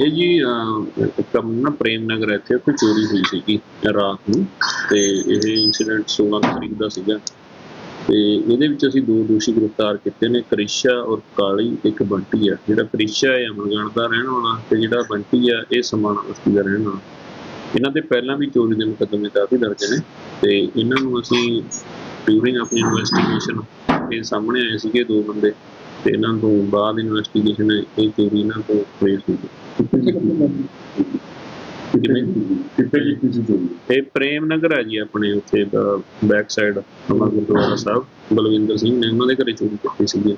ਇਹ ਜੀ ਕੰਮ ਨਾ ਪ੍ਰੇਮ ਨਗਰ ਇੱਥੇ ਉੱਥੇ ਚੋਰੀ ਹੋਈ ਸੀਗੀ ਰਾਤ ਨੂੰ ਤੇ ਇਹ ਇਨਸੀਡੈਂਟ 16 ਤਰੀਕ ਦਾ ਸੀਗਾ। ਤੇ ਇਹਦੇ ਵਿੱਚ ਅਸੀਂ ਦੋ ਦੋਸ਼ੀ ਗ੍ਰਿਫਤਾਰ ਕੀਤੇ ਨੇ, ਕ੍ਰਿਸ਼ਾ ਔਰ ਕਾਲੀ, ਇੱਕ ਬੰਟੀ ਆ। ਜਿਹੜਾ ਕ੍ਰਿਸ਼ਾ ਹੈ ਅਮਰਗੜ ਦਾ ਰਹਿਣ ਵਾਲਾ ਤੇ ਜਿਹੜਾ ਬੰਟੀ ਆ, ਇਹ ਸਮਾਣਾ ਬਸਤੀ ਦਾ ਰਹਿਣ ਵਾਲਾ। ਇਹਨਾਂ ਦੇ ਪਹਿਲਾਂ ਵੀ ਚੋਰੀ ਦੇ ਮੁਕੱਦਮੇ ਕਾਫੀ ਦਰਜ ਨੇ ਤੇ ਇਹਨਾਂ ਨੂੰ ਅਸੀਂ ਡਿਊਰਿੰਗ ਆਪਣੀ ਇਨਵੈਸਟੀਗੇਸ਼ਨ ਇਹ ਸਾਹਮਣੇ ਆਏ ਸੀਗੇ ਦੋ ਬੰਦੇ। ਤੇ ਇਹਨਾਂ ਤੋਂ ਬਾਅਦ ਇਨਵੈਸਟੀਗੇਸ਼ਨ ਇਹ ਚੋਰੀ ਇਹਨਾਂ ਤੋਂ ਟ੍ਰੇਸ ਹੋਈ? ਕੀਤੀ ਸੀ ਚੋਰੀ ਇਹ ਪ੍ਰੇਮ ਨਗਰ ਹੈ ਜੀ ਆਪਣੇ ਉੱਥੇ ਬੈਕ ਸਾਈਡ ਅਮਰ ਗੁਰਦੁਆਰਾ ਸਾਹਿਬ ਬਲਵਿੰਦਰ ਸਿੰਘ ਨੇ ਉਹਨਾਂ ਦੇ ਘਰੇ ਚੋਰੀ ਕੀਤੀ ਸੀ ਨੇ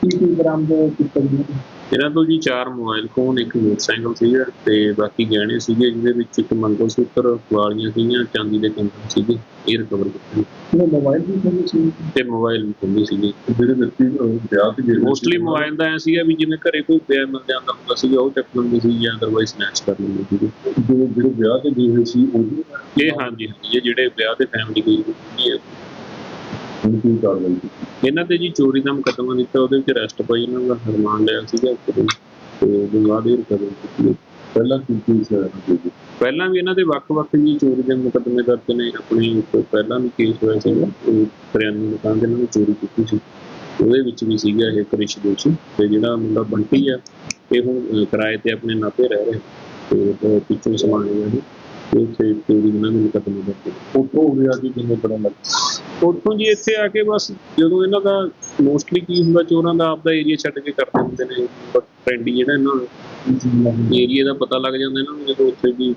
ਕੀ ਕੀ ਬਰਾਮਦ ਕੀਤਾ ਗਿਆ ਇਹਨਾਂ ਤੋਂ ਜੀ ਚਾਰ ਮੋਬਾਈਲ ਫੋਨ ਇੱਕ ਮੋਟਰਸਾਈਕਲ ਸੀਗਾ ਤੇ ਬਾਕੀ ਗਹਿਣੇ ਸੀਗੇ ਜਿਹਦੇ ਵਿੱਚ ਇੱਕ ਮੰਗਲ ਸੂਤਰ ਵਾਲੀਆਂ ਸੀਗੀਆਂ ਚਾਂਦੀ ਦੇ ਕੰਗਣ ਸੀਗੇ ਇਹ ਰਿਕਵਰ ਕੀਤੇ। ਇਹ ਮੋਬਾਈਲ ਵੀ ਖੋਲੇ ਸੀ? ਤੇ ਮੋਬਾਈਲ ਵੀ ਖੁੱਲੇ ਸੀਗੇ। ਜਿਹੜੇ ਵਿਅਕਤੀ ਵਿਆਹ ਤੇ ਹੋਏ ਮੋਸਟਲੀ ਮੋਬਾਈਲ ਦਾ ਐ ਸੀਗਾ ਵੀ ਜਿਵੇਂ ਘਰੇ ਕੋਈ ਪਿਆ ਮਿਲ ਜਾਂਦਾ ਹੁੰਦਾ ਸੀਗਾ ਉਹ ਚੱਕ ਲੈਂਦੇ ਸੀ ਜਾਂ ਅਦਰਵਾਈਜ਼ ਸਨੈਚ ਕਰ ਲੈਂਦੇ ਸੀਗੇ। ਜਿਹੜੇ ਜਿਹੜੇ ਵਿਆਹ ਤੇ ਗਏ ਹੋਏ ਸੀ ਉਹ ਇਹ ਹਾਂਜੀ ਇਹ ਜਿਹੜੇ ਵਿਆਹ ਤੇ ਫੈਮਿਲੀ ਗਈ ਹੋਈ ਹੈ ਕੀ ਕਾਰਵਾਈ ਇਹਨਾਂ ਤੇ ਜੀ ਚੋਰੀ ਦਾ ਮੁਕੱਦਮਾ ਦਿੱਤਾ, ਉਹਦੇ ਵਿੱਚ ਅਰੈਸਟ ਪਾਈ ਇਹਨਾਂ ਦਾ ਰਿਮਾਂਡ ਲਿਆ ਸੀਗਾ ਇੱਕ ਦਿਨ, ਤੇ ਵਿਵਾਦ ਇਹ ਰਿਕਵਰ ਕੀਤੀ ਪਹਿਲਾਂ ਕੀ ਕੀ ਸੀ ਪਹਿਲਾਂ ਵੀ ਇਹਨਾਂ ਦੇ ਵੱਖ-ਵੱਖ ਜੀ ਚੋਰੀ ਦੇ ਮੁਕੱਦਮੇ ਦਰਜ ਨੇ, ਆਪਣੀ ਪਹਿਲਾਂ ਵੀ ਕੇਸ ਹੋਇਆ ਸੀਗਾ ਉਹ ਕਰਿਆਨੇ ਦੁਕਾਨ ਦੇ ਨਾਲ ਚੋਰੀ ਕੀਤੀ ਸੀ। ਉਹਦੇ ਵਿੱਚ ਵੀ ਸੀਗਾ ਇਹ ਕ੍ਰਿਸ਼ ਦੋਸ਼ੀ, ਤੇ ਜਿਹੜਾ ਮੁੰਡਾ ਬੰਟੀ ਆ, ਇਹ ਹੁਣ ਕਿਰਾਏ ਤੇ ਆਪਣੇ ਨਾਪੇ ਰਹਿ ਰਿਹਾ, ਤੇ ਪਿੱਛੋਂ ਸਮਾਨ ਲਿਆ ਜੀ ਤੇ ਉੱਥੇ ਚੋਰੀ ਇਹਨਾਂ ਦੇ ਮੁਕੱਦਮੇ ਦਰਜ ਨੇ। ਉੱਥੋਂ ਵਿਆਹ ਦੀ ਕਿੰਨੇ ਤਰ੍ਹਾਂ ਲੱਗ ਉੱਥੋਂ ਜੀ ਇੱਥੇ ਆ ਕੇ ਬਸ ਜਦੋਂ ਇਹਨਾਂ ਦਾ ਮੋਸਟਲੀ ਕੀ ਹੁੰਦਾ ਚੋਰਾਂ ਦਾ ਆਪਦਾ ਏਰੀਆ ਛੱਡ ਕੇ ਕਰਦੇ ਹੁੰਦੇ ਨੇ ਟ੍ਰੈਂਡੀ ਜਿਹੜਾ ਇਹਨਾਂ ਦਾ। ਏਰੀਆ ਦਾ ਪਤਾ ਲੱਗ ਜਾਂਦਾ ਇਹਨਾਂ ਨੂੰ ਜਦੋਂ ਉੱਥੇ ਵੀ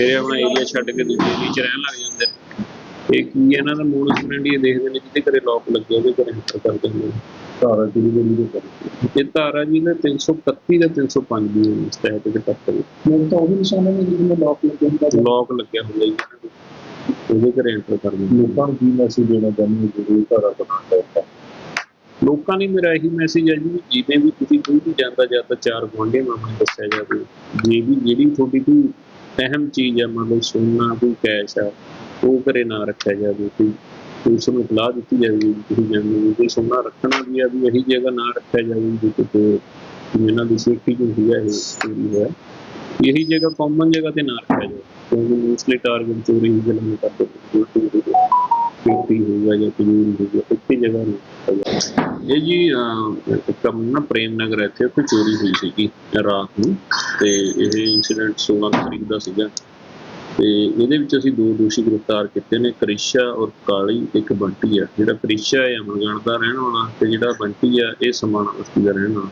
ਇਹ ਆਪਣਾ ਏਰੀਆ ਛੱਡ ਕੇ ਦੂਜੇ ਏਰੀਆ 'ਚ ਰਹਿਣ ਲੱਗ ਜਾਂਦੇ ਨੇ। ਇਹ ਕੀ ਇਹਨਾਂ ਦਾ ਮੋਨਸ ਫਰੈਂਡ ਇਹ ਦੇਖਦੇ ਨੇ ਜਿਹਦੇ ਘਰੇ ਲੋਕ ਲੱਗੇ ਉਹਦੇ ਘਰੇ ਹਿੱਟ ਕਰਦੇ ਨੇ। ਧਾਰਾ ਜਿਹੜੀ ਦੇ ਕਰ ਇਹ ਧਾਰਾ ਜੀ ਨੇ 331 ਤੇ 305 ਦੀ ਇਸ ਤਹਿਤ ਦੇ ਪੱਤਰ। ਮੈਨੂੰ ਤਾਂ ਉਹ ਵੀ ਨਿਸ਼ਾਨਾ ਨਹੀਂ ਜਿਵੇਂ ਲੋਕ ਲੱਗੇ ਹੁੰਦਾ ਸੀ। ਲੋਕ ਲੱਗਿਆ ਹੁੰਦਾ ਜੀ। ਦੇ। ਉਹਦੇ ਘਰੇ ਐਂਟਰ ਕਰਦੇ ਨੇ। ਲੋਕਾਂ ਨੂੰ ਕੀ ਮੈਸੇਜ ਦੇਣਾ ਚਾਹੁੰਦੇ ਹੋ ਜਿਹੜੇ ਧਾਰਾ ਬਣਾਉਂਦਾ ਹੈ ਲੋਕਾਂ ਲਈ ਮੇਰਾ ਇਹੀ ਮੈਸੇਜ ਹੈ ਜੀ ਜਿਵੇਂ ਵੀ ਤੁਸੀਂ ਕੋਈ ਵੀ ਜਾਂਦਾ ਜਾਂਦਾ ਚਾਰ ਗੁਆਂਢੀਆਂ ਨੂੰ ਆਪਣੇ ਦੱਸਿਆ ਜਾਵੇ, ਜੇ ਵੀ ਜਿਹੜੀ ਤੁਹਾਡੀ ਕੋਈ ਅਹਿਮ ਚੀਜ਼ ਹੈ, ਮੰਨ ਲਓ ਸੋਨਾ, ਕੋਈ ਕੈਸ਼ ਆ, ਉਹ ਘਰੇ ਨਾ ਰੱਖਿਆ ਜਾਵੇ ਕੋਈ ਉਸ ਨੂੰ ਸਲਾਹ ਦਿੱਤੀ ਜਾਵੇ ਵੀ ਤੁਸੀਂ ਜੇ ਸੋਨਾ ਰੱਖਣਾ ਵੀ ਆ, ਵੀ ਇਹੀ ਜਗ੍ਹਾ ਨਾ ਰੱਖਿਆ ਜਾਵੇ ਵੀ ਇਹਨਾਂ ਦੀ ਸੇਫਟੀ ਹੁੰਦੀ ਹੈ, ਇਹ ਚੋਰੀ ਇਹੀ ਜਗ੍ਹਾ ਕਾਮਨ ਜਗ੍ਹਾ ਤੇ ਨਾ ਰੱਖਿਆ ਜਾਵੇ ਕਿਉਂਕਿ ਮੋਸਟਲੀ ਟਾਰਗੇਟ ਚੋਰੀ ਹੀ ਜਲਨ ਕਰਦੇ ਨੇ ਹੋਊਗਾ ਜਾਂ ਕੋਈ ਹੋਊਗਾ, ਇੱਥੇ ਜਗ੍ਹਾ ਨਹੀਂ ਇਹ ਜੀ ਕੰਮ ਨਾ ਪ੍ਰੇਮ ਨਗਰ ਇੱਥੇ ਉੱਥੇ ਚੋਰੀ ਹੋਈ ਸੀਗੀ ਰਾਤ ਨੂੰ। ਤੇ ਇਹ ਇਨਸੀਡੈਂਟ 16 ਤਰੀਕ ਦਾ ਸੀਗਾ। ਤੇ ਇਹਦੇ ਵਿੱਚ ਅਸੀਂ ਦੋ ਦੋਸ਼ੀ ਗ੍ਰਿਫਤਾਰ ਕੀਤੇ ਨੇ, ਕ੍ਰਿਸ਼ਾ ਔਰ ਕਾਲੀ, ਇੱਕ ਬੰਟੀ ਆ। ਜਿਹੜਾ ਕ੍ਰਿਸ਼ਾ ਹੈ ਅਮਰਗੜ ਦਾ ਰਹਿਣ ਵਾਲਾ ਤੇ ਜਿਹੜਾ ਬੰਟੀ ਆ, ਇਹ ਸਮਾਣਾ ਬਸਤੀ ਦਾ ਰਹਿਣ ਵਾਲਾ।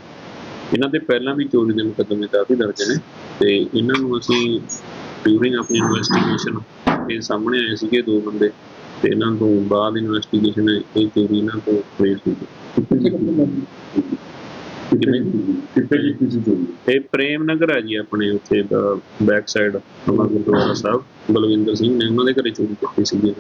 ਇਹਨਾਂ ਦੇ ਪਹਿਲਾਂ ਵੀ ਚੋਰੀ ਦੇ ਮੁਕੱਦਮੇ ਕਾਫੀ ਦਰਜ ਨੇ ਤੇ ਇਹਨਾਂ ਨੂੰ ਅਸੀਂ ਡਿਊਰਿੰਗ ਆਪਣੀ ਇਨਵੈਸਟੀਗੇਸ਼ਨ ਇਹ ਸਾਹਮਣੇ ਆਏ ਸੀਗੇ ਦੋ ਬੰਦੇ ਤੇ ਇਹਨਾਂ ਤੋਂ ਬਾਅਦ ਇਨਵੈਸਟੀਗੇਸ਼ਨ ਇਹ ਚੋਰੀ ਇਹਨਾਂ ਤੋਂ ਟ੍ਰੇਸ ਹੋਈ ਕੀਤੀ ਕੀਤੀ ਇਹ ਪ੍ਰੇਮ ਨਗਰ ਹੈ ਜੀ ਆਪਣੇ ਉੱਥੇ ਬੈਕ ਸਾਈਡ ਅਮਰ ਗੁਰਦੁਆਰਾ ਸਾਹਿਬ ਬਲਵਿੰਦਰ ਸਿੰਘ ਨੇ ਉਹਨਾਂ ਦੇ ਘਰੇ ਚੋਰੀ ਕੀਤੀ ਸੀ ਨੇ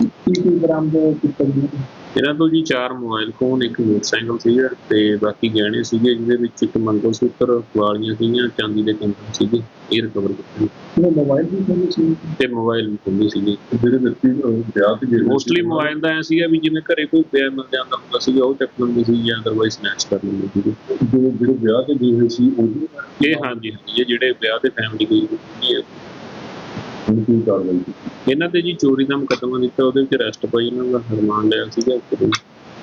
ਕੀ ਕੀ ਬਰਾਮਦ ਕੀਤਾ ਗਿਆ ਇਹਨਾਂ ਤੋਂ ਜੀ ਚਾਰ ਮੋਬਾਈਲ ਫੋਨ ਇੱਕ ਮੋਟਰਸਾਈਕਲ ਸੀਗਾ ਤੇ ਬਾਕੀ ਗਹਿਣੇ ਸੀਗੇ ਜਿਹਦੇ ਵਿੱਚ ਇੱਕ ਮੰਗਲ ਸੂਤਰ ਵਾਲੀਆਂ ਸੀਗੀਆਂ ਚਾਂਦੀ ਦੇ ਕੰਗਣ ਸੀਗੇ ਇਹ ਰਿਕਵਰ ਕੀਤੇ। ਇਹ ਮੋਬਾਈਲ ਵੀ ਖੋਲੇ ਸੀ? ਤੇ ਮੋਬਾਈਲ ਵੀ ਖੁੱਲੇ ਸੀਗੇ। ਜਿਹੜੇ ਵਿਅਕਤੀ ਵਿਆਹ ਤੇ ਸੀ, ਮੋਸਟਲੀ ਮੋਬਾਈਲ ਦਾ ਐ ਸੀਗਾ ਵੀ ਜਿਵੇਂ ਘਰੇ ਕੋਈ ਪਿਆ ਮਿਲ ਜਾਂਦਾ ਹੁੰਦਾ ਸੀਗਾ ਉਹ ਚੱਕ ਲੈਂਦੇ ਸੀ ਜਾਂ ਅਦਰਵਾਈਜ਼ ਸਨੈਚ ਕਰ ਲੈਂਦੇ ਸੀਗੇ। ਜਿਹੜੇ ਜਿਹੜੇ ਵਿਆਹ ਤੇ ਗਏ ਹੋਏ ਸੀ ਉਹ ਇਹ ਹਾਂਜੀ ਇਹ ਜਿਹੜੇ ਵਿਆਹ ਤੇ ਫੈਮਿਲੀ ਗਈ ਹੋਈ ਹੈ ਕੀ ਕਾਰਵਾਈ ਕੀਤੀ ਇਹਨਾਂ ਤੇ ਜੀ ਚੋਰੀ ਦਾ ਮੁਕੱਦਮਾ ਦਿੱਤਾ ਉਹਦੇ ਵਿੱਚ ਅਰੈਸਟ ਪਾਈ ਇਹਨਾਂ ਦਾ ਰਿਮਾਂਡ ਲਿਆ ਸੀਗਾ ਇੱਕ ਦਿਨ।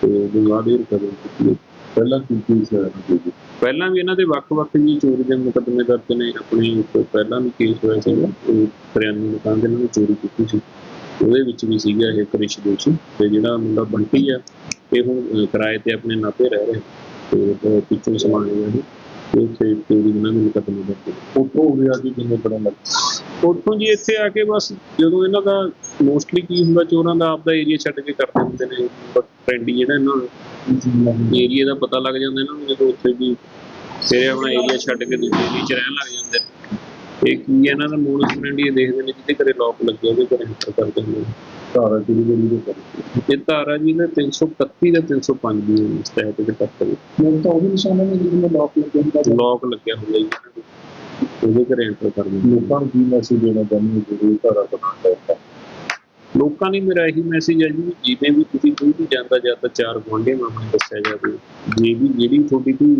ਤੇ ਵਿਵਾਦ ਇਹ ਰਿਕਵਰ ਕੀਤੀ ਪਹਿਲਾਂ ਕੀ ਕੀ ਸੀ ਇਹਨਾਂ ਪਹਿਲਾਂ ਵੀ ਇਹਨਾਂ ਦੇ ਵੱਖ-ਵੱਖ ਜੀ ਚੋਰੀ ਦੇ ਮੁਕੱਦਮੇ ਦਰਜ ਨੇ। ਆਪਣੀ ਇੱਕ ਪਹਿਲਾਂ ਵੀ ਕੇਸ ਹੋਇਆ ਸੀਗਾ ਉਹ ਕਰਿਆਨੇ ਦੁਕਾਨ ਦੇ ਨਾਲ ਚੋਰੀ ਕੀਤੀ ਸੀ। ਉਹਦੇ ਵਿੱਚ ਵੀ ਸੀਗਾ ਇਹ ਕ੍ਰਿਸ਼ ਦੋਸ਼ੀ। ਤੇ ਜਿਹੜਾ ਮੁੰਡਾ ਬੰਟੀ ਆ ਇਹ ਹੁਣ ਅਹ, ਕਿਰਾਏ ਤੇ ਆਪਣੇ ਨਾਪੇ ਰਹਿ ਰਿਹਾ। ਤੇ ਉਹ ਪਿੱਛੋਂ ਸਮਾਨ ਲਿਆ ਜੀ ਤੇ ਉੱਥੇ ਚੋਰੀ ਇਹਨਾਂ ਦੇ ਮੁਕੱਦਮੇ ਦਰਜ ਨੇ। ਉੱਥੋਂ ਵਿਆਹ ਦੀ ਕਿੰਨੇ ਤਰ੍ਹਾਂ ਲੱਗ? ਉੱਥੋਂ ਜੀ ਇੱਥੇ ਆ ਕੇ ਬਸ ਜਦੋਂ ਇਹਨਾਂ ਦਾ ਮੋਸਟਲੀ ਕੀ ਹੁੰਦਾ ਚੋਰਾਂ ਦਾ ਆਪਦਾ ਏਰੀਆ ਛੱਡ ਕੇ ਕਰਦੇ ਹੁੰਦੇ ਨੇ ਟ੍ਰੈਂਡੀ ਜਿਹੜਾ ਇਹਨਾਂ ਦਾ। ਏਰੀਆ ਦਾ ਪਤਾ ਲੱਗ ਜਾਂਦਾ ਇਹਨਾਂ ਨੂੰ ਜਦੋਂ ਉੱਥੇ ਵੀ ਫਿਰ ਆਪਣਾ ਏਰੀਆ ਛੱਡ ਕੇ ਦੂਜੇ ਏਰੀਆ 'ਚ ਰਹਿਣ ਲੱਗ ਜਾਂਦੇ ਨੇ। ਇਹ ਕੀ ਇਹਨਾਂ ਦਾ ਮੋਨਸ ਫਰੈਂਡ ਇਹ ਦੇਖਦੇ ਨੇ ਜਿਹਦੇ ਘਰੇ ਲੋਕ ਲੱਗੇ ਉਹਦੇ ਘਰੇ ਹਿੱਟ ਕਰਦੇ ਨੇ। ਧਾਰਾ ਜਿਹੜੀ ਦੇ ਕਰ ਇਹ ਧਾਰਾ ਜੀ ਨੇ 331 ਤੇ 305 ਦੀ ਇਸ ਤਹਿਤ ਦੇ ਪੱਤਰ। ਮੈਨੂੰ ਤਾਂ ਉਹ ਵੀ ਨਿਸ਼ਾਨਾ ਨਹੀਂ ਜਿਵੇਂ ਲੋਕ ਲੱਗੇ ਹੁੰਦਾ। ਲੋਕ ਲੱਗਿਆ ਹੁੰਦਾ ਜੀ। ਦੇ। ਉਹਦੇ ਘਰੇ ਐਂਟਰ ਕਰਦੇ ਨੇ। ਲੋਕਾਂ ਨੂੰ ਕੀ ਮੈਸੇਜ ਦੇਣਾ ਚਾਹੁੰਦੇ ਹੋ ਜਿਹੜੇ ਧਾਰਾ ਬਣਾਉਂਦਾ ਹੈ ਲੋਕਾਂ ਲਈ ਮੇਰਾ ਇਹੀ ਮੈਸੇਜ ਹੈ ਜੀ ਜਿਵੇਂ ਵੀ ਤੁਸੀਂ ਕੋਈ ਵੀ ਜਾਂਦਾ ਜਾਂਦਾ ਚਾਰ ਗੁਆਂਢੀਆਂ ਨੂੰ ਆਪਣੇ ਦੱਸਿਆ ਜਾਵੇ, ਜੇ ਵੀ ਜਿਹੜੀ ਤੁਹਾਡੀ ਕੋਈ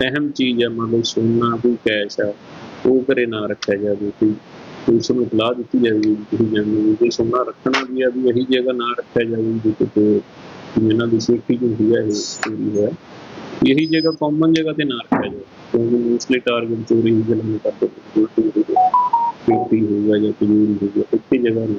ਅਹਿਮ ਚੀਜ਼ ਹੈ, ਮੰਨ ਲਓ ਸੋਨਾ, ਕੋਈ ਕੈਸ਼ ਆ, ਉਹ ਘਰੇ ਨਾ ਰੱਖਿਆ ਜਾਵੇ ਕੋਈ ਪੁਲਿਸ ਨੂੰ ਇਤਲਾਹ ਦਿੱਤੀ ਜਾਵੇ ਵੀ ਤੁਸੀਂ ਜੇ ਸੋਨਾ ਰੱਖਣਾ ਵੀ ਆ, ਵੀ ਇਹੀ ਜਗ੍ਹਾ ਨਾ ਰੱਖਿਆ ਜਾਵੇ ਵੀ ਇਹਨਾਂ ਦੀ ਸੇਫਟੀ ਹੁੰਦੀ ਹੈ, ਇਹ ਚੋਰੀ ਹੋਇਆ ਇਹੀ ਜਗ੍ਹਾ ਕਾਮਨ ਜਗ੍ਹਾ ਤੇ ਨਾ ਰੱਖਿਆ ਜਾਵੇ। ਕਿਉਂਕਿ ਮੋਸਟਲੀ ਟਾਰਗੇਟ ਚੋਰੀ ਹੀ ਜਲਨ ਕਰਦੇ ਸੇਫਟੀ ਹੋਊਗਾ ਜਾਂ ਕੋਈ ਹੋਊਗਾ, ਇੱਥੇ ਜਗ੍ਹਾ ਨਹੀਂ